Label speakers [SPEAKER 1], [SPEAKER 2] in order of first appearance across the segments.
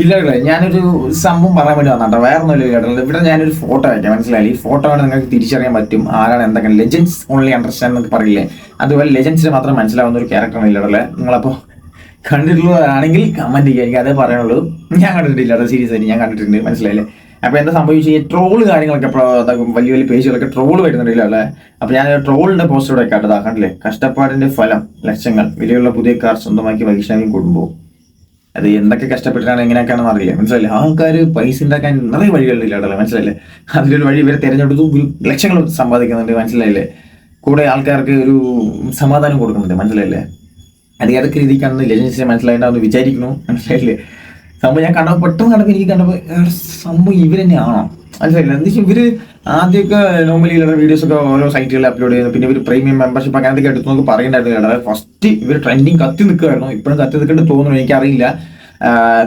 [SPEAKER 1] ഇല്ല ഞാനൊരു സംഭവം പറയാൻ വേണ്ടി വന്നാട്ടോ വേറെ ഒന്നുമില്ല കേട്ടോ ഇവിടെ ഞാനൊരു ഫോട്ടോ അയക്കാം മനസ്സിലായി? ഈ ഫോട്ടോ ആണ് നിങ്ങൾക്ക് തിരിച്ചറിയാൻ പറ്റും ആരാണ് എന്തൊക്കെ ലെജൻസ് ഓൺലി അണ്ടർസ്റ്റാൻഡ് എന്നൊക്കെ പറയില്ലേ? അതുപോലെ ലെജൻസിന് മാത്രം മനസ്സിലാവുന്ന ഒരു ക്യാരക്ടറാണ് ഇല്ലടല്ലേ നിങ്ങളപ്പോൾ കണ്ടിട്ടുള്ളതാണെങ്കിൽ കമന്റ് ചെയ്യുക. എനിക്ക് അതേ പറയാനുള്ളൂ. ഞാൻ കണ്ടിട്ടില്ല അത് സീരിയസ് ആയിട്ട് ഞാൻ കണ്ടിട്ടുണ്ട്. മനസ്സിലായില്ലേ? അപ്പൊ എന്താ സംഭവിച്ചു ഈ ട്രോൾ കാര്യങ്ങളൊക്കെ വലിയ വലിയ പേജുകളൊക്കെ ട്രോൾ വരുന്നുണ്ടല്ലോ അല്ലേ? അപ്പൊ ഞാൻ ട്രോളിന്റെ പോസ്റ്റർ ഇവിടെ കേട്ടതാ കണ്ടില്ലേ? കഷ്ടപ്പാടിന്റെ ഫലം ലക്ഷങ്ങൾ വിലയുള്ള പുതിയ കാർ സ്വന്തമാക്കി വൈഷ്ണവിയും കുടുംബവും. അത് എന്തൊക്കെ കഷ്ടപ്പെട്ടിട്ടാണ് എങ്ങനെയൊക്കെയാണെന്ന് അറിയില്ല. മനസ്സിലായില്ലേ? ആൾക്കാർ പൈസ ഉണ്ടാക്കാൻ നിറയെ വഴികളില്ല കേട്ടല്ലോ മനസ്സിലായില്ലേ? അതിലൊരു വഴി ഇവരെ തിരഞ്ഞെടുത്തു ലക്ഷങ്ങൾ സമ്പാദിക്കുന്നുണ്ട് മനസ്സിലായില്ലേ? കൂടെ ആൾക്കാർക്ക് ഒരു സമാധാനം കൊടുക്കുന്നുണ്ട് മനസ്സിലായില്ലേ? അത് ഏതൊക്കെ രീതിക്കാണെന്ന് ലജൻസിനെ മനസ്സിലായിട്ടുണ്ടെന്ന് വിചാരിക്കുന്നു മനസ്സിലായില്ലേ? സംഭവം ഞാൻ കണ്ടപ്പോൾ പെട്ടെന്ന് കണ്ടപ്പോൾ എനിക്ക് കണ്ടപ്പോൾ സംഭവം ഇവരെന്നെ തന്നെയാണോ മനസ്സിലായില്ല? എന്താ ഇവർ ആദ്യമൊക്കെ നോർമലി ഉള്ള വീഡിയോസ് ഒക്കെ ഓരോ സൈറ്റുകളിൽ അപ്ലോഡ് ചെയ്യുന്നു. പിന്നെ ഇവർ പ്രീമിയം മെമ്പർഷിപ്പ് അങ്ങനെ ഒക്കെ എടുത്തു നമുക്ക് പറയുന്നുണ്ടായിരുന്നു കേട്ടോ. ഫസ്റ്റ് ഇവർ ട്രെൻഡിങ് കത്തി നിൽക്കുമായിരുന്നു ഇപ്പോഴും കത്തി നിൽക്കേണ്ട തോന്നുന്നു. എനിക്കറിയില്ല.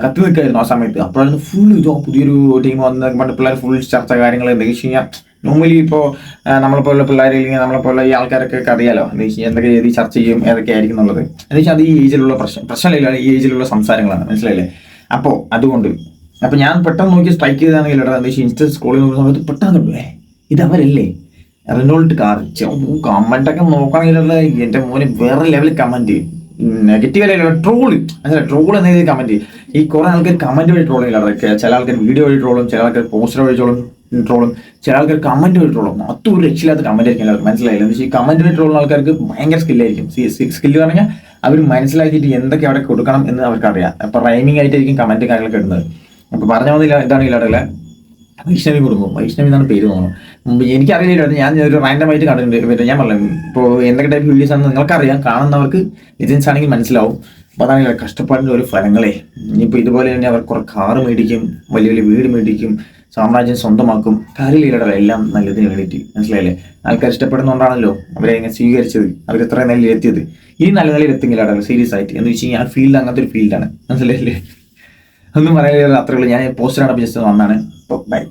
[SPEAKER 1] കത്തി നിൽക്കായിരുന്നു ആ സമയത്ത്. അപ്പോഴാണ് ഫുൾ ഇതോ പുതിയൊരു ടീം വന്ന് പണ്ട് പിള്ളേർ ഫുൾ ചർച്ച കാര്യങ്ങൾ എന്താ വെച്ച് കഴിഞ്ഞാൽ നോർമലി ഇപ്പോൾ നമ്മളെപ്പോലുള്ള പിള്ളേർ അല്ലെങ്കിൽ നമ്മളെപ്പോലുള്ള ഈ ആൾക്കാരൊക്കെ അറിയാലോ എന്താ വെച്ചാൽ എന്തൊക്കെ രീതി ചർച്ച ചെയ്യും ഏതൊക്കെ ആയിരിക്കും എന്നുള്ളത്. എന്താ വെച്ചാൽ അത് ഈ ഏജിലുള്ള പ്രശ്നം പ്രശ്നമില്ല ഈ ഏജിലുള്ള സംസാരങ്ങളാണ്. മനസ്സിലായില്ലേ? അപ്പോൾ അതുകൊണ്ട് അപ്പൊ ഞാൻ പെട്ടെന്ന് നോക്കി സ്ട്രൈക്ക് ചെയ്താണെങ്കിൽ എന്താ വെച്ചാൽ ഇൻസ്റ്റ സ്ക്രോൾ നോക്കുന്ന സമയത്ത് പെട്ടെന്ന് കണ്ടുവേ ഇത് അവരല്ലേ? റിനോൾട്ട് കാർ കമന്റ് ഒക്കെ നോക്കുകയാണെങ്കിൽ എന്റെ മോന് വേറെ ലെവലിൽ കമന്റ് നെഗറ്റീവ് അല്ല? ട്രോൾ അങ്ങനെ ട്രോൾ എന്ന രീതിയിൽ കമന്റ് ഈ കുറെ ആൾക്കാർ കമന്റ് വഴി ട്രോൾ അതൊക്കെ ചില ആൾക്കാർ വീഡിയോ വഴി ട്രോളും ചില ആൾക്കാർ പോസ്റ്റർ വഴി ട്രോളും ട്രോളും ചില ആൾക്കാർ കമന്റ് വഴി ട്രോളും മൊത്തം ഒരു രക്ഷയില്ലാത്ത കമന്റ് ആയിരിക്കും എല്ലാവർക്കും. മനസ്സിലായില്ല? എന്ന് വെച്ചാൽ ഈ കമന്റ് വഴി ട്രോളുന്ന ആൾക്കാർക്ക് ഭയങ്കര സ്കില്ലായിരിക്കും സ്കില്ല് പറഞ്ഞാൽ അവർ മനസ്സിലാക്കിയിട്ട് എന്തൊക്കെ അവിടെ കൊടുക്കണം എന്ന് അവർക്കറിയാം. അപ്പോൾ അപ്പൊ റൈമിംഗ് ആയിട്ടായിരിക്കും കമന്റ് കാര്യങ്ങളൊക്കെ ഇടുന്നത്. അപ്പൊ പറഞ്ഞ വന്നില്ല ഇതാണ് ഇല്ലാടല്ലേ വൈഷ്ണവി കുടുംബം വൈഷ്ണവി എന്നാണ് പേര് തോന്നുന്നു എനിക്ക് എനിക്കറിയില്ല ഞാൻ ഒരു റാൻഡം ആയിട്ട് കണ്ടിട്ടുണ്ട്. ഞാൻ പറഞ്ഞു ഇപ്പോൾ എന്തൊക്കെ ടൈപ്പ് വീഡിയോസ് ആണെന്ന് നിങ്ങൾക്കറിയാം. കാണുന്നവർക്ക് ലിജൻസ് ആണെങ്കിൽ മനസ്സിലാവും. അപ്പോൾ അതാണ് കഷ്ടപ്പാടിന്റെ ഒരു ഫലങ്ങളെ. ഇനിയിപ്പോൾ ഇതുപോലെ തന്നെ അവർ കുറെ കാറ് മേടിക്കും വലിയ വലിയ വീട് മേടിക്കും സാമ്രാജ്യം സ്വന്തമാക്കും. കാര്യമില്ലടല്ല എല്ലാം നല്ലതിന് വേണ്ടിയിട്ട്. മനസ്സിലായില്ലേ? ആൾക്കാർ ഇഷ്ടപ്പെടുന്നതുകൊണ്ടാണല്ലോ അവരെ ഇങ്ങനെ സ്വീകരിച്ചത്. അവർക്ക് ഇത്രയും നല്ല എത്തിയത്. ഈ നല്ല നിലയിൽ എത്തിങ്ങില്ലടല്ല സീരിയസ് ആയിട്ട്. എന്ന് വെച്ച് കഴിഞ്ഞാൽ ആ ഫീൽഡ് അങ്ങനത്തെ ഒരു ഫീൽഡാണ് മനസ്സിലായില്ലേ? ഒന്നും പറയാനില്ല അത്രയുള്ളൂ ഞാൻ പോസ്റ്ററാണ് ജസ്റ്റ് വന്നാണ്. ബൈ